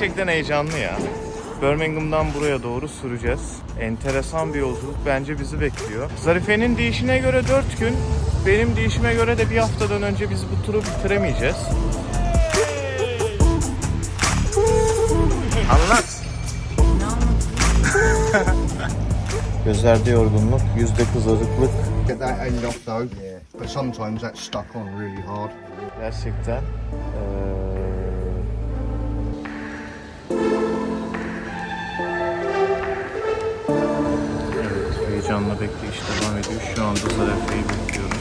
gerçekten heyecanlı ya. Birmingham'dan buraya doğru süreceğiz. Enteresan bir yolculuk bence bizi bekliyor. Zarife'nin deyişine göre 4 gün, benim deyişime göre de bir haftadan önce biz bu turu bitiremeyeceğiz. Anlat. Gözlerde yorgunluk, yüzde kızarıklık. Get that Heyecanla bekleyiş devam ediyor. Şu anda Zarefe'yi bekliyorum.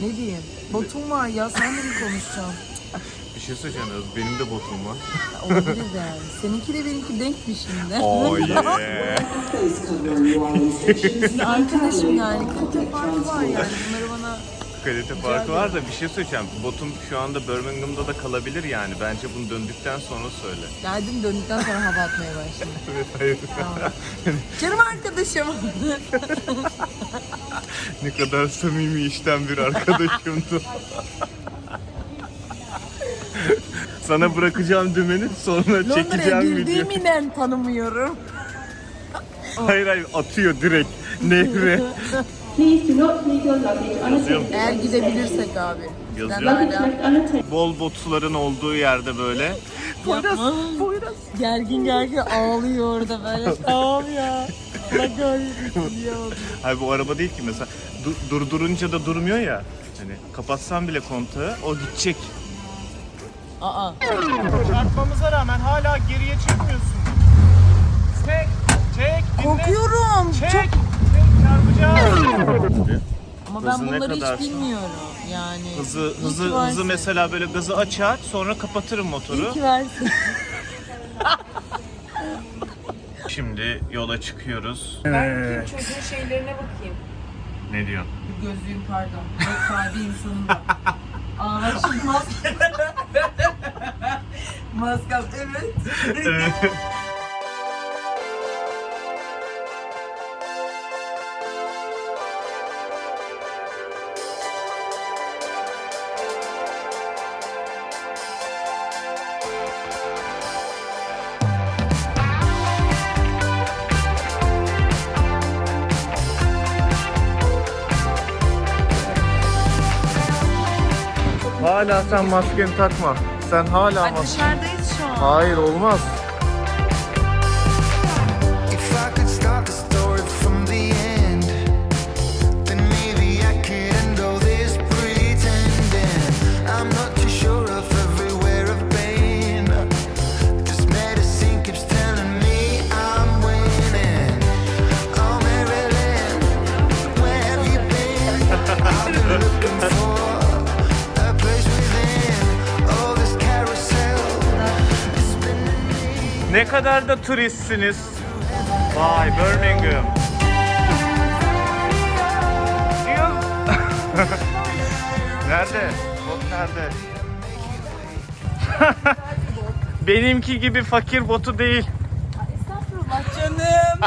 Ne diyeyim? Botum var ya senle mi konuşacağım? Bir şey söyleyeceğim Yaz, benim de botum var. Olabilir de yani. Seninki de benimki denk mi şimdi? Oh yeah. Arkadaşım yani. Kalite farkı var yani. Bunları bana Kalite farkı var da bir şey söyleyeceğim. Botum şu anda Birmingham'da da kalabilir yani. Bence bunu döndükten sonra söyle. geldim döndükten sonra hava atmaya başladım. Hayır. Tamam. Canım arkadaşım. ne kadar samimi işten bir arkadaşımdı. Sana bırakacağım dümeni sonra Londra'ya çekeceğim video. girdiğimden tanımıyorum. Hayır hayır atıyor direkt nehre. Please do not leave your luggage unattended. Eğer gidebilirsek abi. Yazıyor. Sen Luggage hala left unattended. Bol botsuların olduğu yerde böyle. yapma. Gergin gergin ağlıyor orada böyle. Tamam ya. Allah kahretsin diye oldu. Hayır bu araba değil ki mesela du- durdurunca da durmuyor ya. Hani kapatsan bile kontağı o gidecek. Aa. Çarpmamıza rağmen hala geriye çekmiyorsun. Çek, çek, dinle. Korkuyorum. Çek, Çok... çarpacağız. Ama ben Hızı ne bunları kadar? hiç bilmiyorum. Yani. Hızı, İyi ki hızı, varsın. hızı mesela böyle gazı açar sonra kapatırım motoru. İyi ki varsın. Şimdi yola çıkıyoruz. Ben çocuğun şeylerine bakayım. Ne diyor? Gözlüğüm pardon. Yok sahibi insanım da. Aa bak şimdi maske. Maskam evet. Hala sen maskeni takma. Sen hala Ay maske... dışarıdayız şu an. Hayır olmaz. Ne kadar da turistsiniz. Vay Birmingham. Nerede? Bot nerede? Benimki gibi fakir botu değil. Estağfurullah canım.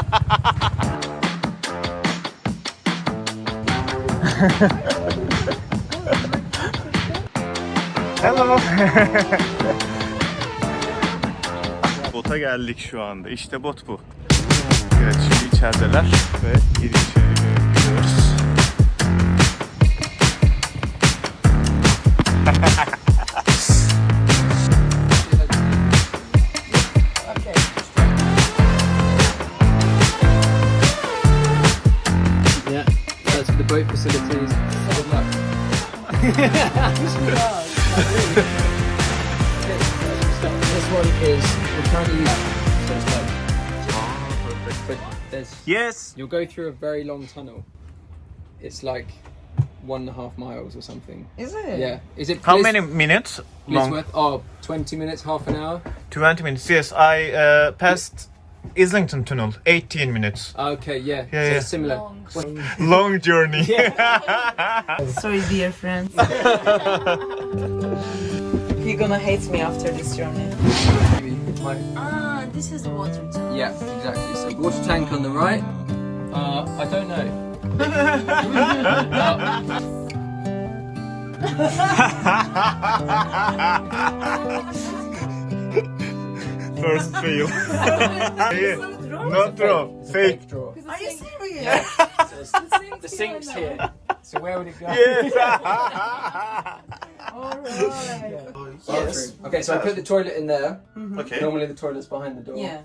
Hello. Geldik şu anda. İşte bot bu. Evet şimdi içerideler ve geri Yes. you'll go through a very long tunnel. It's like one and a half miles or something. Is it? Yeah, is it? How Bliss- many minutes long? Blisworth? Oh, 20 minutes, half an hour. 20 minutes. Yes, I uh, passed Islington Tunnel. 18 minutes. Okay, yeah, Yeah, so yeah. similar. Long journey. Sorry dear friends. You're gonna hate me after this journey. Maybe. My, Ah, this is water tank. yeah, exactly. So water tank on the right. Uh, I don't know. First fail. Not draw. Fake. draw. Are you serious? Yeah. So it's- the sink's here. So where would it go? Yes. Okay, so I put the toilet in there. Okay. Normally the toilet's behind the door. Yeah.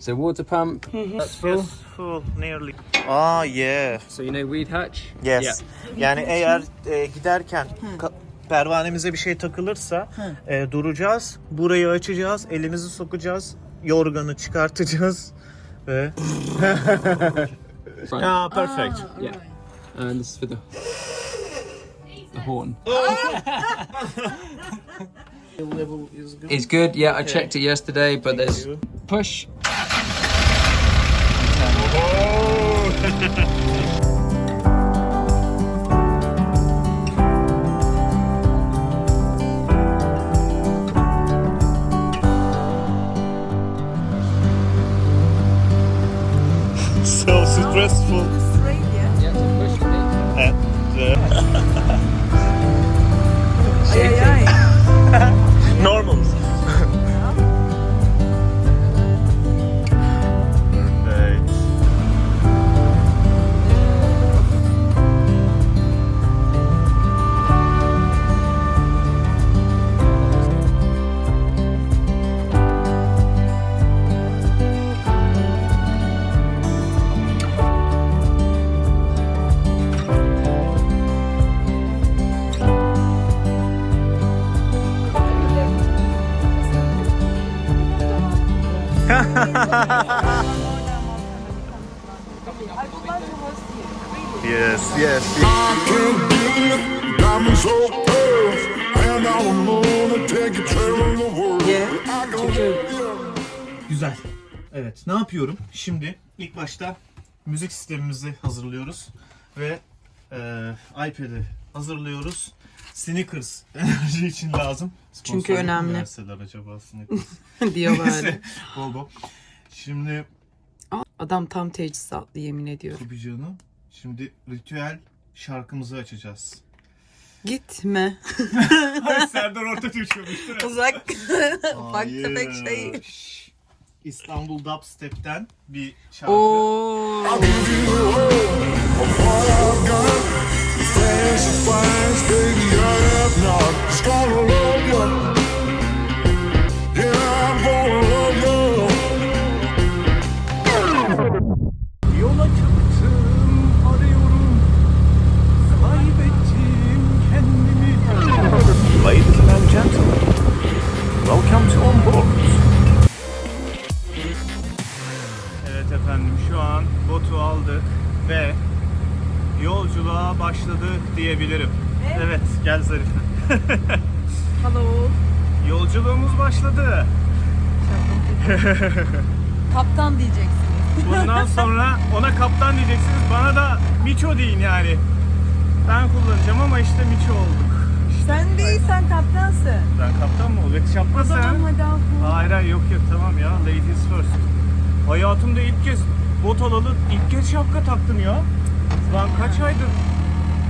So water pump. That's full. full nearly. Aa yeah. So you know weed hatch. Yes. Yani eğer e, giderken ka- pervanemize bir şey takılırsa e, duracağız. Burayı açacağız. Elimizi sokacağız. Yorganı çıkartacağız. Ve Right. Aa perfect. Yeah. And this is for the the horn. Level is good. It's good. Yeah, I checked it yesterday, but there's you. push. Evet, ne yapıyorum? Şimdi ilk başta müzik sistemimizi hazırlıyoruz ve e, iPad'i hazırlıyoruz. Sneakers enerji için lazım. Çünkü Sponsorluk mu önemli. verseler acaba Sneakers? Diyorlar. Neyse, bol bol. Şimdi Adam tam teçhizatlı yemin ediyorum. tabii canım. Şimdi ritüel şarkımızı açacağız. Gitme. Serdar Ortaç uçuyormuş. Uzak. Ufak Hayır. tefek şey. Şşş. İstanbul Dubstep'ten bir şarkı. Oo. Kaptan diyeceksiniz. Bundan sonra ona kaptan diyeceksiniz. Bana da Miço deyin yani. Ben kullanacağım ama işte Miço olduk. Sen değil sen kaptansın. Ben kaptan mı olacak? Şapka sen. Tamam hadi al. Hayır hayır yok yok tamam ya. Ladies first. Hayatımda ilk kez bot alalı ilk kez şapka taktım ya. Lan kaç aydır?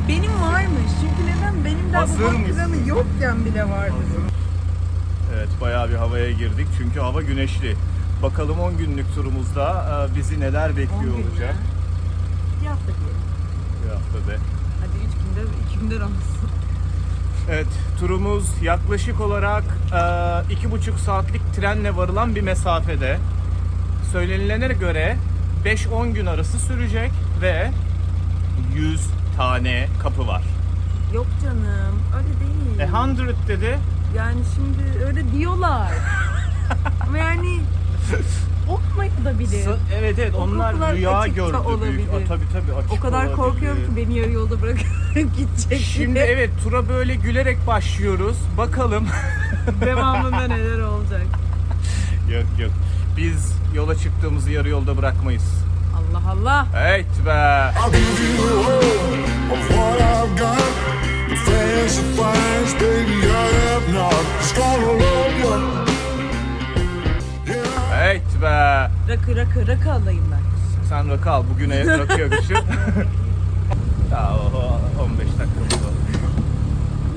Benim varmış. Çünkü neden? Benim daha Hazır bu mısın? planı yokken bile vardı. Evet bayağı bir havaya girdik çünkü hava güneşli. Bakalım 10 günlük turumuzda e, bizi neler bekliyor 10 gün olacak. Bir hafta diyelim. Bir haftada. Hadi 3 günde 2 günde olsun. Evet, turumuz yaklaşık olarak e, iki buçuk saatlik trenle varılan bir mesafede. Söylenilene göre 5-10 gün arası sürecek ve 100 tane kapı var. Yok canım öyle değil. E 100 dedi. Yani şimdi öyle diyorlar. Ama yani olmayabilir. Sa- Evet evet onlar rüya açık da gördü büyük. olabilir. Aa, tabii tabii açık O kadar olabilir. korkuyorum ki beni yarı yolda bırakıp gidecek Şimdi diye. evet tura böyle gülerek başlıyoruz. Bakalım. Devamında neler olacak. yok yok. Biz yola çıktığımızı yarı yolda bırakmayız. Allah Allah. Evet be. I'll give you of what I've got. Baby, I have not. Just gonna love you. Rakı rakı rakı alayım ben. Sen rakı al. Bugüne rakı yakışır. Daha o 15 dakikamız var.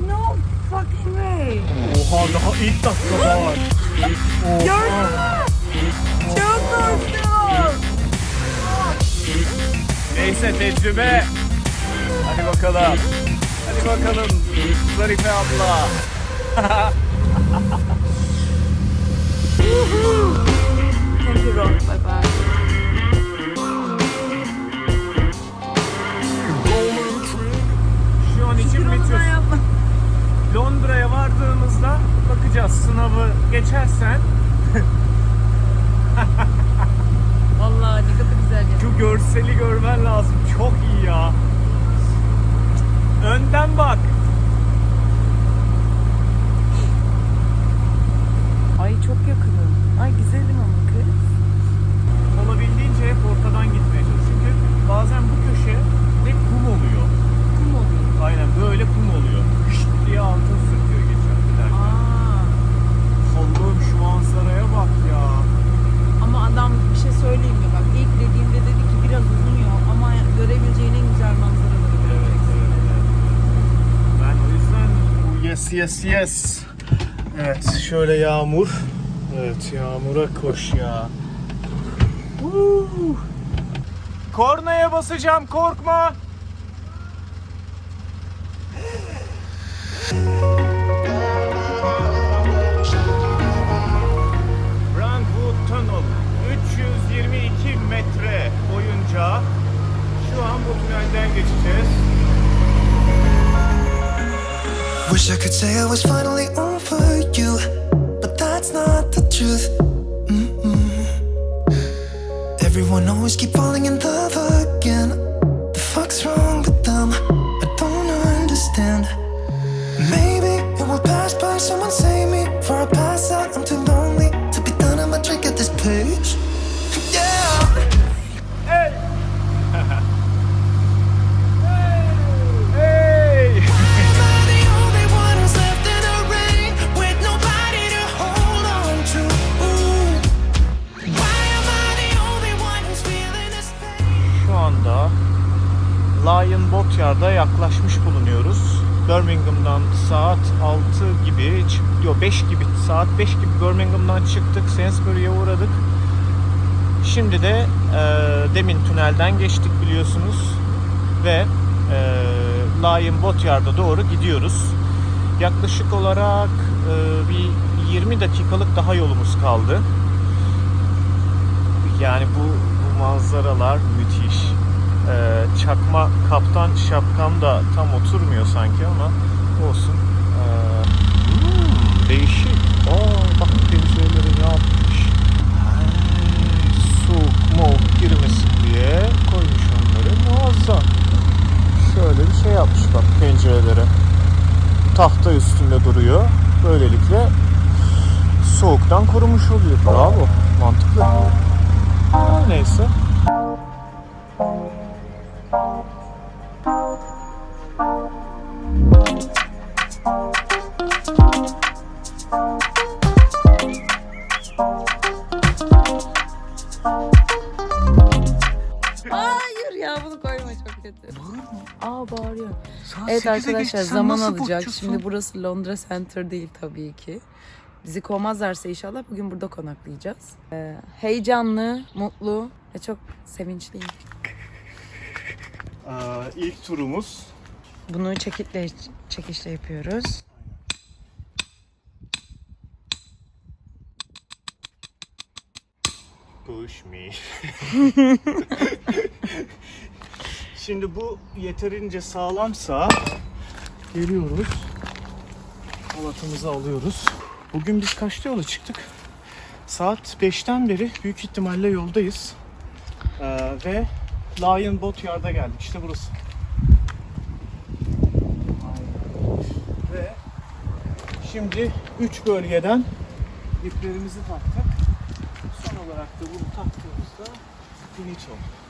No fucking way. Oha daha ilk dakika var. Gördün mü? Çok korktum. Neyse tecrübe. Hadi bakalım. Hadi bakalım. Zarife abla. Thank you Ron. Bye bye. Şu an için bitiyor. Londra'ya vardığımızda bakacağız. Sınavı geçersen Vallahi ne kadar güzel ya. şu görseli görmen lazım. Çok iyi ya. Önden bak. Ay çok yakınım. Ay güzelim ama Olabildiğince hep ortadan gitmeye çalış. Çünkü bazen bu köşe hep kum oluyor. Kum oluyor. Aynen böyle kum oluyor. Hışt diye altın sürtüyor geçen giderken. Aa. Allah'ım şu manzaraya bak ya. Ama adam bir şey söyleyeyim mi? Bak ilk dediğimde dedi ki biraz uzun yol ama görebileceğin en güzel manzaraları göreceksin. Ben o yüzden yes yes yes. Evet şöyle yağmur. Evet yağmura koş ya. Woo. Kornaya basacağım korkma. Brentwood Tunnel 322 metre boyunca şu an bu tünelden geçeceğiz. Wish I could say I was finally over you, but that's not the truth. Everyone always keep falling in love again. Yok 5 gibi, saat 5 gibi Birmingham'dan çıktık. Sainsbury'e uğradık. Şimdi de e, demin tünelden geçtik biliyorsunuz ve e, Lion Boat Yard'a doğru gidiyoruz. Yaklaşık olarak e, bir 20 dakikalık daha yolumuz kaldı. Yani bu, bu manzaralar müthiş. Ee, çakma kaptan şapkam da tam oturmuyor sanki ama olsun. Değişik. Aa, bak pencereleri ne yapmış. Ha, soğuk moğuk girmesin diye koymuş onları. Muazzam. Şöyle bir şey yapmış bak pencerelere. Tahta üstünde duruyor. Böylelikle soğuktan korumuş oluyor. Bravo. Mantıklı. Her neyse. Evet arkadaşlar zaman alacak. Şimdi burası Londra Center değil tabii ki. Bizi kovmazlarsa inşallah bugün burada konaklayacağız. Ee, heyecanlı, mutlu ve çok sevinçliyim. Ee, ilk turumuz Bunu çekitle çekişle yapıyoruz. Push me. Şimdi bu yeterince sağlamsa geliyoruz. Halatımızı alıyoruz. Bugün biz kaçta yola çıktık? Saat 5'ten beri büyük ihtimalle yoldayız. Ee, ve Lion Boat Yard'a geldik. İşte burası. Ve şimdi 3 bölgeden iplerimizi taktık. Son olarak da bunu taktığımızda finish oldu.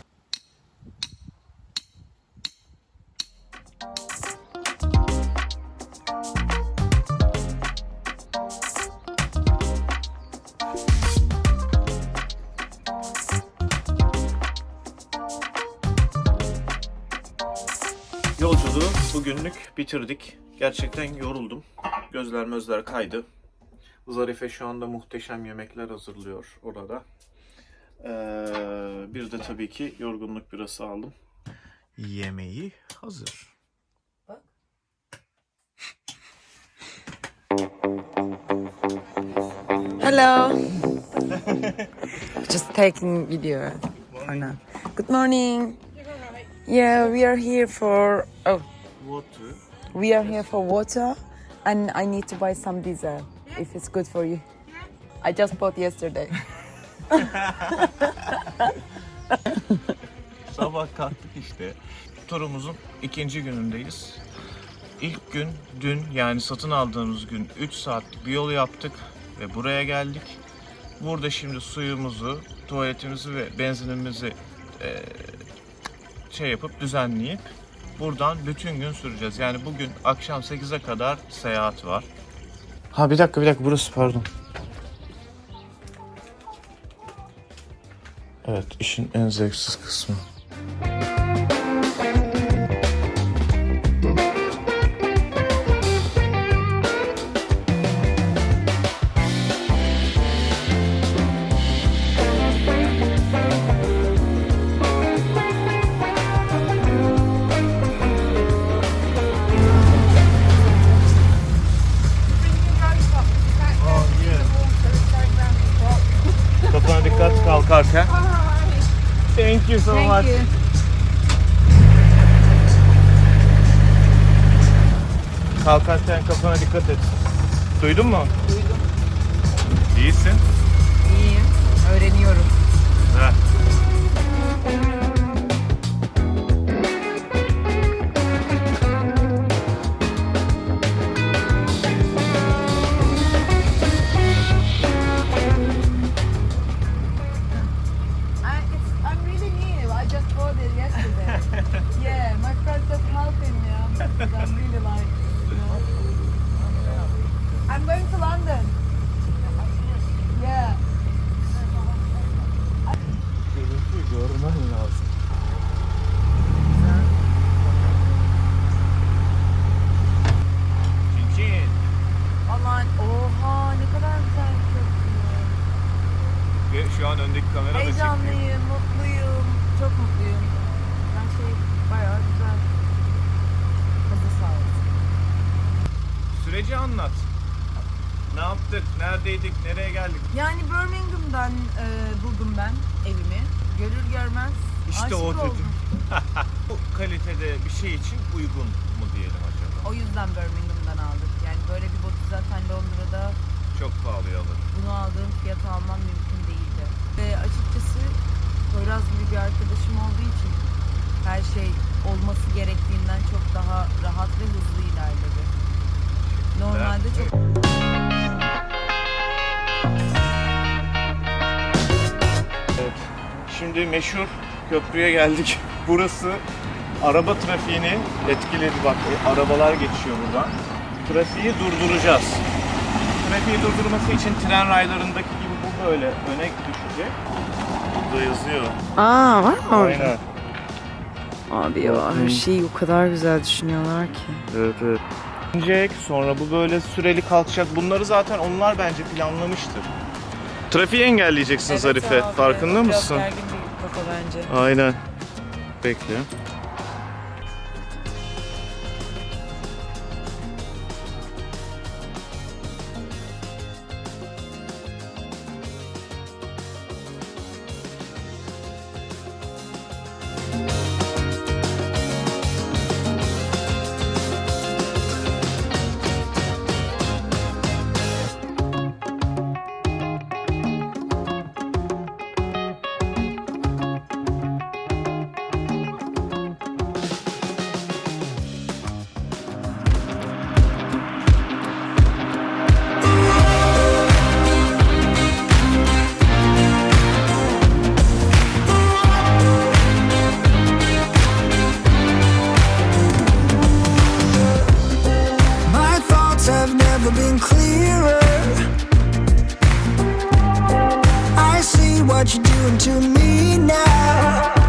Bugünlük bitirdik. Gerçekten yoruldum. Gözler mözler kaydı. Zarife şu anda muhteşem yemekler hazırlıyor orada. Ee, bir de tabii ki yorgunluk birası aldım. Yemeği hazır. Hello. Just taking video for now. Good morning. Yeah, we are here for oh, Water. we are here for water, and I need to buy some diesel if it's good for you. I just bought yesterday. Sabah kalktık işte. Turumuzun ikinci günündeyiz. İlk gün dün yani satın aldığımız gün 3 saatlik bir yol yaptık ve buraya geldik. Burada şimdi suyumuzu, tuvaletimizi ve benzinimizi eee, şey yapıp düzenleyip buradan bütün gün süreceğiz. Yani bugün akşam 8'e kadar seyahat var. Ha bir dakika bir dakika burası pardon. Evet işin en zevksiz kısmı. You so much. Kalkarken kafana dikkat et. Duydun mu? Duydum. İyisin. İyiyim. Öğreniyorum. Heh. Birmingham'dan e, buldum ben evimi. Görür görmez İşte aşık o oldum. dedim. Bu kalitede bir şey için uygun mu diyelim acaba? O yüzden Birmingham'dan aldık. Yani böyle bir botu zaten Londra'da Çok pahalıya alırım. bunu aldığım fiyata almam mümkün değildi. Ve açıkçası Poyraz gibi bir arkadaşım olduğu için her şey olması gerektiğinden çok daha rahat ve hızlı ilerledi. Normalde çok Şimdi meşhur köprüye geldik. Burası araba trafiğini etkiledi. Bak e, arabalar geçiyor buradan. Trafiği durduracağız. Trafiği durdurması için tren raylarındaki gibi bu böyle öne düşecek. Burada yazıyor. Aa var mı Aynen. Abi ya her şeyi o kadar güzel düşünüyorlar ki. Evet evet. Sonra bu böyle süreli kalkacak. Bunları zaten onlar bence planlamıştır. Trafiği engelleyeceksin Zarife. Farkında mısın? Biraz gergin bir kafa bence. Aynen. Bekle. What you're doing to me now.